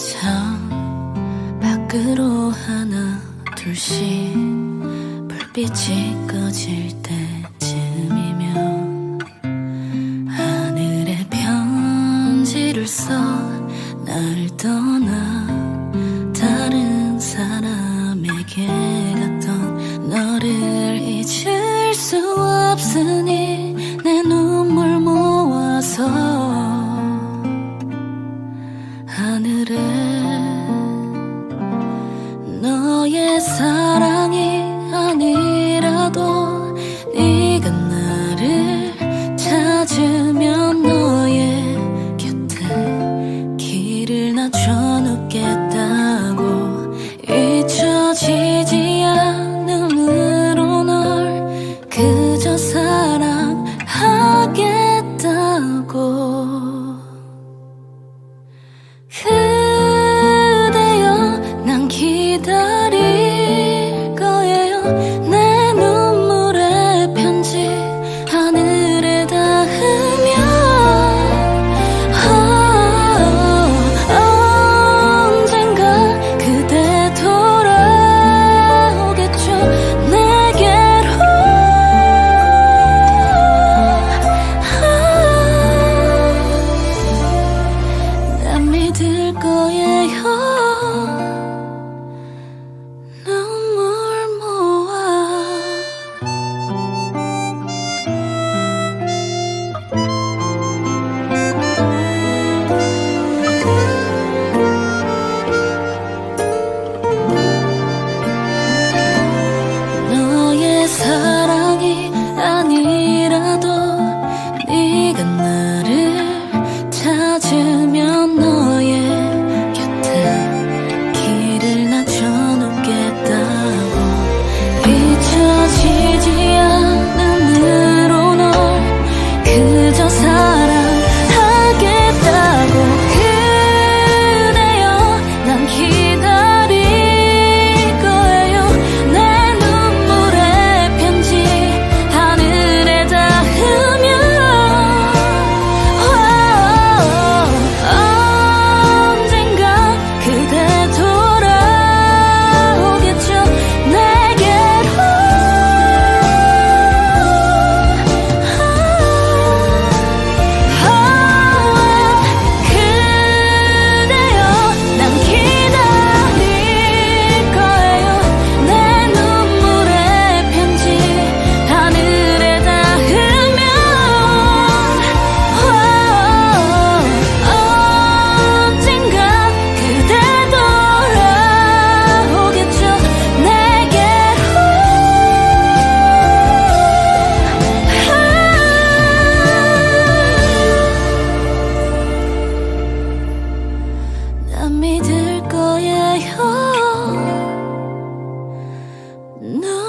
창 밖으로 하나 둘씩 불빛이 꺼질 때 너의 사랑이 아니라도 네가 나를 찾으면 너의 곁에 길을 낮춰 놓겠다고 잊혀지지 않음으로 널 그저 사랑하겠다고 들 거예요. 눈물 모아. 너의 사랑이 No.